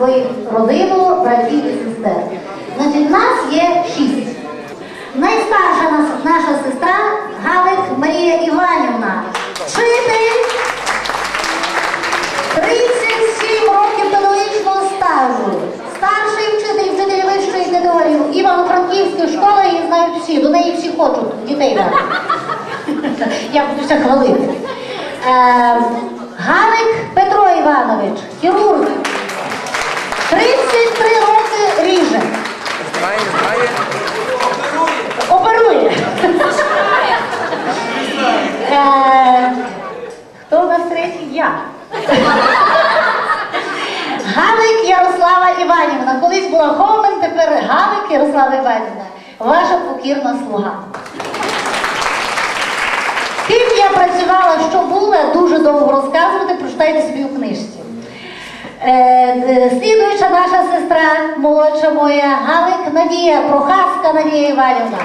свою родину, братів і сестер. Значить, нас є шість. Найстарша нас- наша сестра Галик Марія Іванівна. Вчитель 37 років педагогічного стажу. Старший вчитель, вчитель вищої категорії Івано-Франківської школи, її знають всі, до неї всі хочуть дітей дати. Я буду все хвалити. Е, Галик Петро Іванович, хірург. 33 роки ріже. Знає, знає. Оперує. Е, Хто у нас третій? Я. Галик Ярослава Іванівна. Колись була Хомен, тепер Галик Ярослава Іванівна. Ваша покірна слуга. Ким я працювала, що було, дуже довго розказувати, прочитайте собі у книжці. Е, е, слідуюча наша сестра, молодша моя, Галик Надія, Прохаска Надія Іванівна.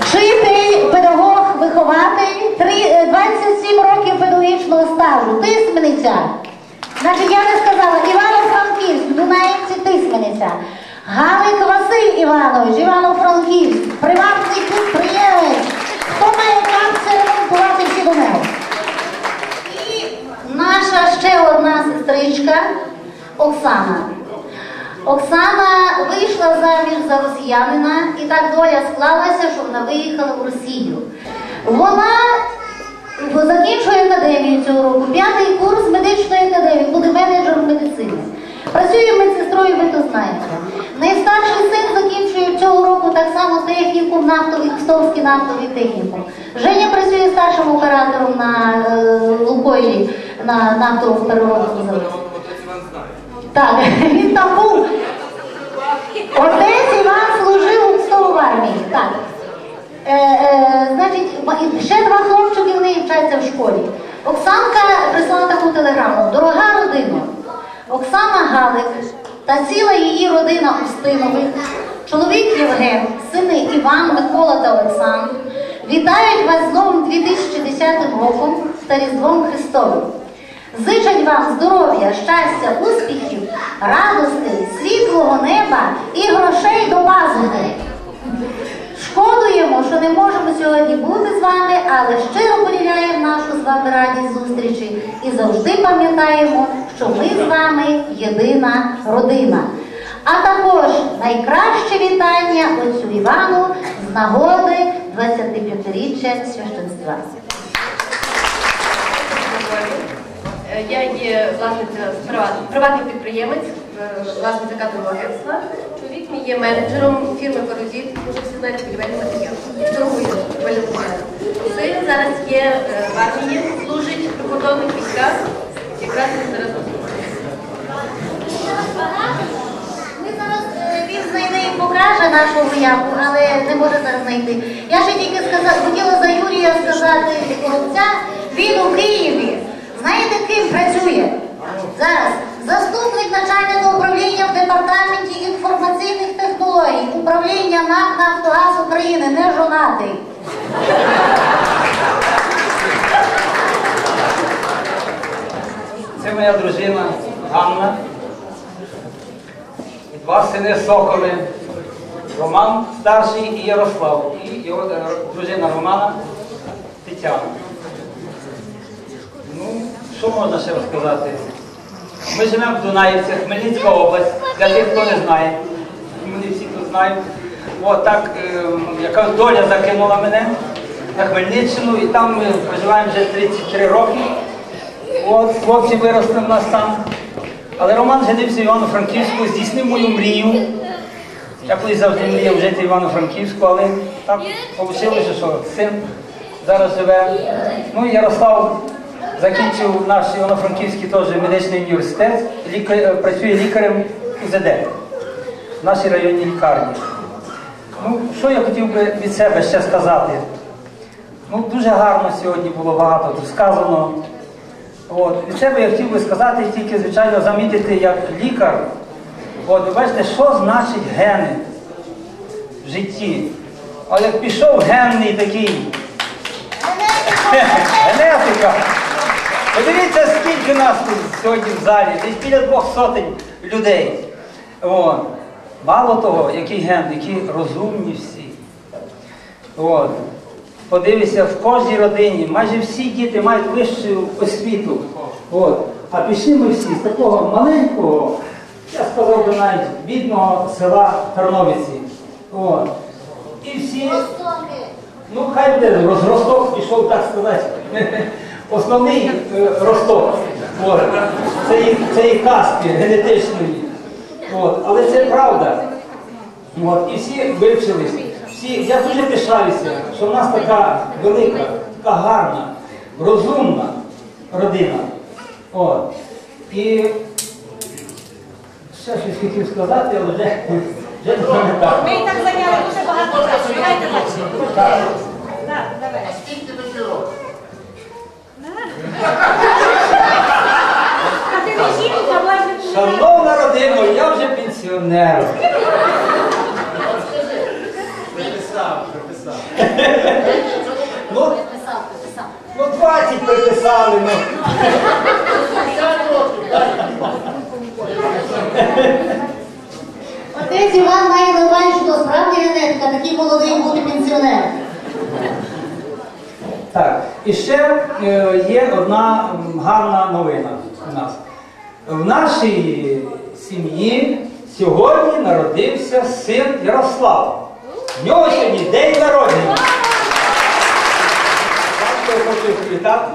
Вчитель, педагог, вихователь, е, 27 років педагогічного стажу, тисмениця. Значить, я не сказала, Івано-Франківськ, Дунаївці тисмениця. Галик Василь Іванович, Івано-Франківськ, приватний підприємець. Хто має капці ремонтувати всі до? І наша ще одна сестричка Оксана. Оксана вийшла заміж за росіянина, і так доля склалася, що вона виїхала в Росію. Вона закінчує академію цього року, п'ятий курс медичної академії, буде менеджером медицини. Працює медсестрою, ви то знаєте. Найстарший син закінчує цього року так само технікум нафтовий, Кстовський нафтовий технікум. Женя працює старшим оператором на е, Лукойлі, на нафтовому переробному заводі. Так, він там був. Отець Іван служив у в армії. Так. Е, е, значить, ма- і ще два хлопчики в неї вчаться в школі. Оксанка прислала таку телеграму. Дорога родина, Оксана Галик та ціла її родина Устинових, чоловік Євген, сини Іван, Микола та Олександр, вітають вас з новим 2010 роком та Різдвом Христовим. Зичать вам здоров'я, щастя, успіхів, радостей, світлого неба і грошей до пазухи. Шкодуємо, що не можемо сьогодні бути з вами, але щиро поділяємо нашу з вами радість зустрічі і завжди пам'ятаємо, що ми з вами єдина родина. А також найкраще вітання отцю Івану з нагоди 25-річчя священства. Е, Я є приватний підприємець, е, власниця кадрового агентства. Чоловік мій є менеджером фірми Корозіт, знають будівельний матеріал. Торгує будівельним матеріалом. Син зараз є е, в армії, служить в прикордонних військах, якраз зараз. Е, він знайде і покаже нашу виявку, але не може зараз знайти. Я ще тільки сказала, хотіла за Юрія сказати Горобця, він у Києві. Знаєте, ким працює? Зараз заступник начальника управління в департаменті інформаційних технологій, управління НАК Нафтогаз України, не жонатий. Це моя дружина Ганна. Два сини Соколи. Роман старший і Ярослав. І його е, дружина Романа Тетяна. Ну, що можна ще розказати? Ми живемо в Дунаївці, Хмельницька область, для тих, хто не знає. Вони всі тут знають. От так, е, яка доля закинула мене на Хмельниччину, і там ми проживаємо вже 33 роки. От, хлопці виросли в нас там. Але Роман женився в Івано-Франківську, здійснив мою мрію. Я колись завжди мріяв жити в Івано-Франківську, але так вийшло, що син зараз живе. Ну Ярослав закінчив наш Івано-Франківський теж медичний університет, лікар, працює лікарем УЗД в нашій районній лікарні. Ну, що я хотів би від себе ще сказати? Ну, дуже гарно сьогодні було багато тут сказано. От, від себе я хотів би сказати, тільки, звичайно, замітити як лікар. От, ви бачите, що значить гени в житті. А як пішов генний такий генетика. Подивіться, скільки нас тут сьогодні в залі, десь біля двох сотень людей. От. Мало того, який ген, які розумні всі. От. Подивися, в кожній родині, майже всі діти мають вищу освіту. От. А пішли ми всі з такого маленького, я сказав би навіть бідного села Тарновиці. От. І всі, ну хай буде розросток пішов, так сказати. Основний е, росток от, цієї, цієї казки генетичної. От. Але це правда. От, і всі вивчились. Всі, я дуже пишаюся, що в нас така велика, така гарна, розумна родина. От. І ще щось хотів сказати, але вже, вже не пам'ятаю. Ми і так зайняли дуже багато часу. Давайте далі. Так. Так, давай. А ти не жінка, майже Шановна родина, я вже пенсіонер. Ну, ну 20 приписали, ну. Отець Іван має на увазі, що справді генетика, такий молодий бути пенсіонер. Так, і ще е, є одна гарна новина у нас. В нашій сім'ї сьогодні народився син Ярослав. В нього сьогодні день народження. Батько я хочу привітати.